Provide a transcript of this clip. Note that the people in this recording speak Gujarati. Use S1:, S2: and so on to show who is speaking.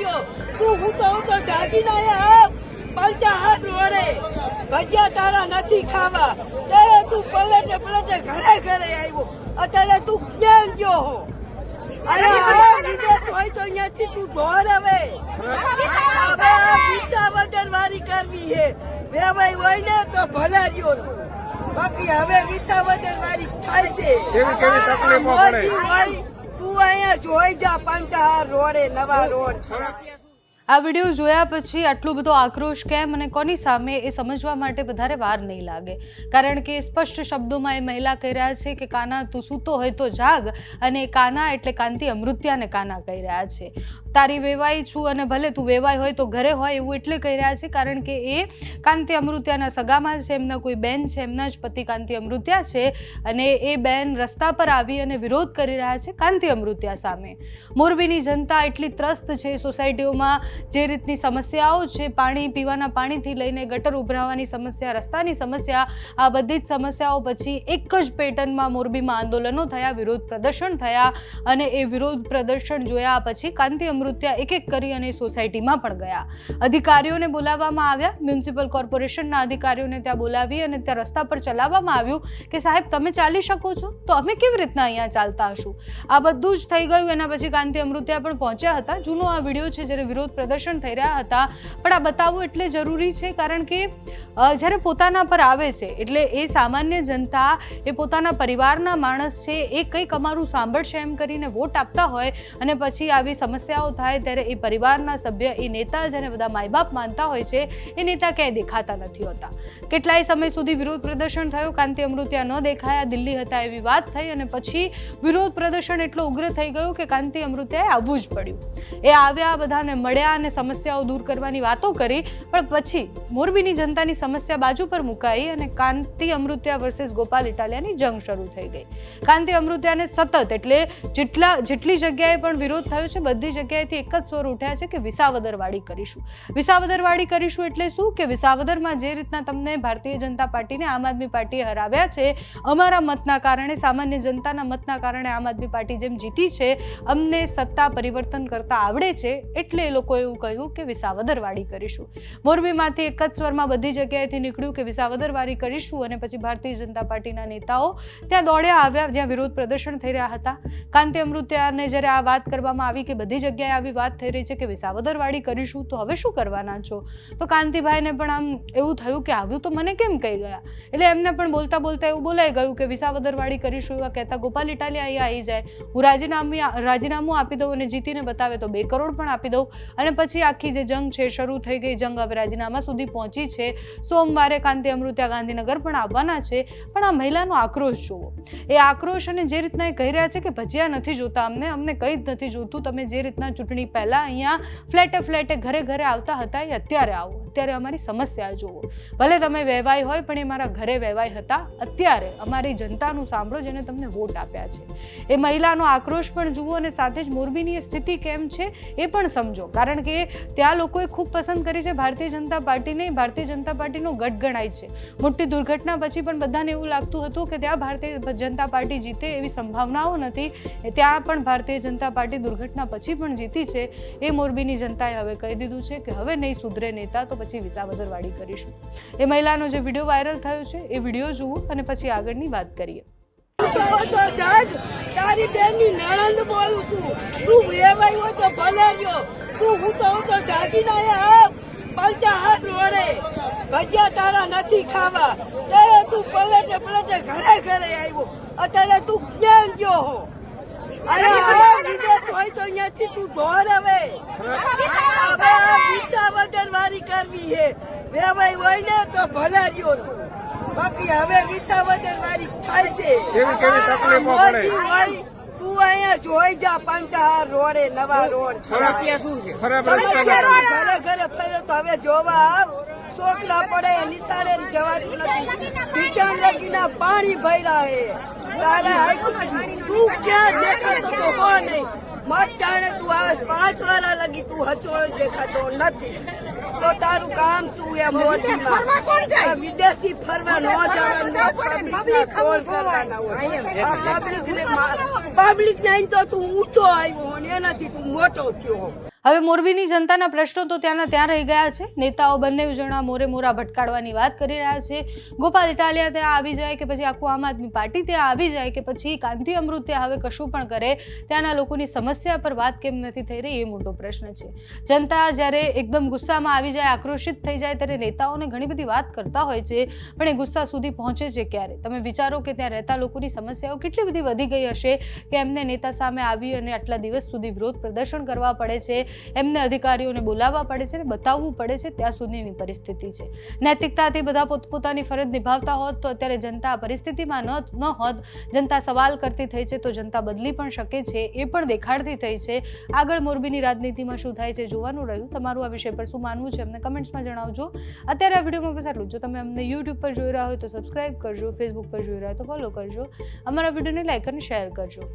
S1: ગયો. તું હું તો હું તો જાગી આવ પલટા હાથ રોડે ભજીયા તારા નથી ખાવા. ત્યારે તું પલટે પલટે ઘરે ઘરે આવ્યો. અત્યારે તું ક્યાં ગયો હો? અરે વિદેશ હોય તો અહીંયાથી તું દોડ હવે. પીછા વગર વારી કરવી હે. વેવાઈ હોય ને તો ભલા રહ્યો તું. બાકી હવે વિસા વગર વારી થાય છે.
S2: કેવી કેવી તકલીફો પડે?
S1: તું અહીંયા જોઈ જા પંચહાર રોડે નવા રોડ.
S3: આ વીડિયો જોયા પછી આટલો બધો આક્રોશ કેમ અને કોની સામે એ સમજવા માટે વધારે વાર નહીં લાગે? કારણ કે સ્પષ્ટ શબ્દોમાં એ મહિલા કહી રહ્યા છે કે, કાના, તું સૂતો હોય તો જાગ. અને કાના એટલે કાંતિ અમૃત્યાને કાના કહી રહ્યા છે. તારી વેવાઈ છું અને ભલે તું વેવાઈ હોય તો ઘરે હોય એવું એટલે કહી રહ્યા છે, કારણ કે એ કાંતિ અમૃત્યાના સગામાં છે, એમના કોઈ બેન છે, એમના જ પતિ કાંતિ અમૃત્યા છે અને એ બેન રસ્તા પર આવી અને વિરોધ કરી રહ્યા છે કાંતિ અમૃત્યા સામે. મોરબીની જનતા એટલી ત્રસ્ત છે સોસાયટીઓમાં જે રીતની સમસ્યાઓ છે, પાણી પીવાના પાણીથી લઈને ગટર ઉભરાવાની સમસ્યા, રસ્તાની સમસ્યા, આ બધી જ સમસ્યાઓ પછી એક જ પેટર્નમાં મોરબીમાં આંદોલનો થયા, વિરોધ પ્રદર્શન થયા અને એ વિરોધ પ્રદર્શન જોયા પછી કાંતિ અમૃત્યા એક એક કરી અને સોસાયટીમાં પણ ગયા. અધિકારીઓને બોલાવવામાં આવ્યા, મ્યુનિસિપલ કોર્પોરેશનના અધિકારીઓને ત્યાં બોલાવી અને ત્યાં રસ્તા પર ચલાવવામાં આવ્યું કે, સાહેબ, તમે ચાલી શકો છો? તો અમે કેવી રીતના અહીંયા ચાલતા હશું? આ બધું જ થઈ ગયું, એના પછી કાંતિ અમૃત્યા પણ પહોંચ્યા હતા. જૂનો આ વીડિયો છે, જ્યારે વિરોધ પ્રદર્શન થઈ રહ્યા હતા. પણ આ બતાવવું એટલે જરૂરી છે કારણ કે જ્યારે પોતાના પર આવે છે, એટલે એ સામાન્ય જનતા, એ પોતાના પરિવારના માણસ છે, એ કંઈક અમારું સાંભળશે એમ કરીને વોટ આપતા હોય અને પછી આવી સમસ્યાઓ થાય ત્યારે એ પરિવારના સભ્ય, એ નેતા જેને બધા માયબાપ માનતા હોય છે, એ નેતા ક્યાંય દેખાતા નથી હોતા. કેટલાય સમય સુધી વિરોધ પ્રદર્શન થયું. કાંતિ અમૃત્યા ન દેખાયા, દિલ્હી હતા એવી વાત થઈ અને પછી વિરોધ પ્રદર્શન એટલો ઉગ્ર થઈ ગયું કે કાંતિ અમૃત્યાએ આવવું જ પડ્યું. એ આવ્યા, બધાને મળ્યા અને સમસ્યાઓ દૂર કરવાની વાતો કરી, પણ પછી મોરબીની જનતાની સમસ્યા બાજુ પર મુકાઈ અને કાંતિ અમૃત્યા વર્સેસ ગોપાલ ઇટાલિયાની જંગ શરૂ થઈ ગઈ. કાંતિ અમૃત્યાને સતત એટલે જેટલા, જેટલી જગ્યાએ પણ વિરોધ થયો છે, બધી જગ્યાએથી એક જ સ્વર ઉઠ્યા છે કે વિસાવદરવાડી કરીશું. વિસાવદરવાડી કરીશું એટલે શું? કે વિસાવદરમાં જે રીતના તમને ભારતીય જનતા પાર્ટીને આમ આદમી પાર્ટીએ હરાવ્યા છે, અમારા મતના કારણે, સામાન્ય જનતાના મતના કારણે આમ આદમી પાર્ટી જેમ જીતી છે, અમને સત્તા પરિવર્તન કરતા આવડે છે, એટલે એ લોકો એવું કહ્યું કે વિસાવદરવાડી કરીશું. મોરબીમાંથી એક જ સ્વરમાં બધી જગ્યાએથી નીકળ્યું કે વિસાવદરવાડી કરીશું અને પછી ભારતીય જનતા પાર્ટીના નેતાઓ ત્યાં દોડ્યા આવ્યા, જ્યાં વિરોધ પ્રદર્શન થઈ રહ્યા હતા. કાંતિ અમૃત્યાને જ્યારે આ વાત કરવામાં આવી કે બધી જગ્યાએ આવી વાત થઈ રહી છે કે વિસાવદરવાડી કરીશું, તો હવે શું કરવાના છો? તો કાંતિભાઈને પણ આમ એવું થયું કે આવ્યું તો મને કેમ કહી ગયા? એટલે એમને પણ બોલતા બોલતા એવું બોલાઈ ગયું કે વિસાવદરવાડી કરીશું એવા કહેતા ગોપાલ ઇટાલિયા અહીંયા આવી જાય. હું રાજીનામું રાજીનામું આપી દઉં અને જીતીને બતાવે તો બે કરોડ પણ આપી દઉં. અને પછી આખી જે જંગ છે, શરૂ થઈ ગઈ જંગ હવે રાજીનામા સુધી પહોંચી છે. સોમવારે કાંતિ અમૃત્યા ગાંધીનગર પણ આવવાના છે. પણ આ મહિલાનો આક્રોશ જુઓ. એ આક્રોશ અને જે રીતના એ કહી રહ્યા છે કે ભજીયા નથી જોતા અમને અમને કંઈ જ નથી જોતું. તમે જે રીતના ચૂંટણી પહેલાં અહીંયા ફ્લેટે ફ્લેટે ઘરે ઘરે આવતા હતા એ અત્યારે આવો. અત્યારે અમારી સમસ્યા જુઓ. ભલે તમે વહેવાય હોય પણ એ મારા ઘરે વહેવાય હતા, અત્યારે અમારી જનતાનું સાંભળો જેને તમને વોટ આપ્યા છે. એ મહિલાનો આક્રોશ પણ જુઓ અને સાથે જ મોરબીની સ્થિતિ કેમ છે એ પણ સમજો. કારણ કે ત્યાં લોકોએ ખૂબ પસંદ કરી છે ભારતીય જનતા પાર્ટીને, ભારતીય જનતા પાર્ટીનો ગઢ ગણાય છે. મોટી દુર્ઘટના પછી પણ બધાને એવું લાગતું હતું કે ત્યાં ભારતીય જનતા પાર્ટી જીતે એવી સંભાવનાઓ નથી. ત્યાં પણ ભારતીય જનતા પાર્ટી દુર્ઘટના પછી પણ જીતી છે. એ મોરબીની જનતાએ હવે કહી દીધું છે કે હવે નહીં સુધરે નેતા તો પછી વિસાવદરવાડી કરીશું. એ મહિલાનો જે વીડિયો વાયરલ થયો છે, એ વીડિયો જુઓ અને પછી આગળની વાત કરીએ.
S1: તારી હાથ રોડે. ભજીયા તારા નથી ખાવા. ત્યારે તું પલટે પલટે ઘરે ઘરે આવ્યો. અત્યારે તું ક્યાં ગયો અરે વિદેશ હોય તો અહીંયાથી તું ધોર હવે હવે આ પીછા વગર વારી હે વેવાઈ હોય ને તો ભલે રહ્યો બાકી હવે વિસા વગર વારી થાય છે.
S2: કેવી કેવી તકલીફો પડે?
S1: તું અહીંયા જોઈ જા પંચહાર રોડે નવા રોડ.
S2: સમસ્યા શું છે?
S1: ઘરે ઘરે તો હવે જોવા આવ. છોકરા પડે નિશાળે જવાતું નથી. ટીચર લગીના પાણી ભર્યા હે. તારે હાઈકુ તું ક્યાં દેખાતો તો હો નહીં? મત જાણે તું આવે પાંચ વાળા લગી તું હચોળ દેખાતો નથી. તો તારું કામ શું એ મોદીમાં આ વિદેશી ફરવા ન જવાનું. પબ્લિક આ ને પબ્લિક ને તો તું ઊંચો આવ્યો એનાથી તું મોટો થયો.
S3: હવે મોરબીની જનતાના પ્રશ્નો તો ત્યાંના ત્યાં રહી ગયા છે. નેતાઓ બંને જણા મોરે મોરા ભટકાડવાની વાત કરી રહ્યા છે. ગોપાલ ઇટાલિયા ત્યાં આવી જાય કે પછી આખું આમ આદમી પાર્ટી ત્યાં આવી જાય કે પછી કાંતિ અમૃત ત્યાં હવે કશું પણ કરે, ત્યાંના લોકોની સમસ્યા પર વાત કેમ નથી થઈ રહી એ મોટો પ્રશ્ન છે. જનતા જ્યારે એકદમ ગુસ્સામાં આવી જાય, આક્રોશિત થઈ જાય ત્યારે નેતાઓને ઘણી બધી વાત કરતા હોય છે, પણ એ ગુસ્સા સુધી પહોંચે છે ક્યારે? તમે વિચારો કે ત્યાં રહેતા લોકોની સમસ્યાઓ કેટલી બધી વધી ગઈ હશે કે એમને નેતા સામે આવી અને આટલા દિવસ સુધી વિરોધ પ્રદર્શન કરવા પડે છે, એમને અધિકારીઓને બોલાવવા પડે છે અને બતાવવું પડે છે ત્યાં સુધીની પરિસ્થિતિ છે. નૈતિકતાથી બધા પોતપોતાની ફરજ નિભાવતા હોત તો અત્યારે જનતા પરિસ્થિતિમાં ન હોત, જનતા સવાલ કરતી થઈ છે તો જનતા બદલી પણ શકે છે, એ પણ દેખાડતી થઈ છે. આગળ મોરબીની રાજનીતિમાં શું થાય છે જોવાનું રહ્યું. તમારું આ વિષય પર શું માનવું છે અમને કમેન્ટ્સમાં જણાવજો. અત્યારે આ વિડીયોમાં બસ આટલું જો. તમે અમને યુટ્યુબ પર જોઈ રહ્યા હોય તો સબસ્ક્રાઇબ કરજો ફેસબુક પર જોઈ રહ્યા હોય તો ફોલો કરજો. અમારા વિડીયોને લાઈક અને શેર કરજો.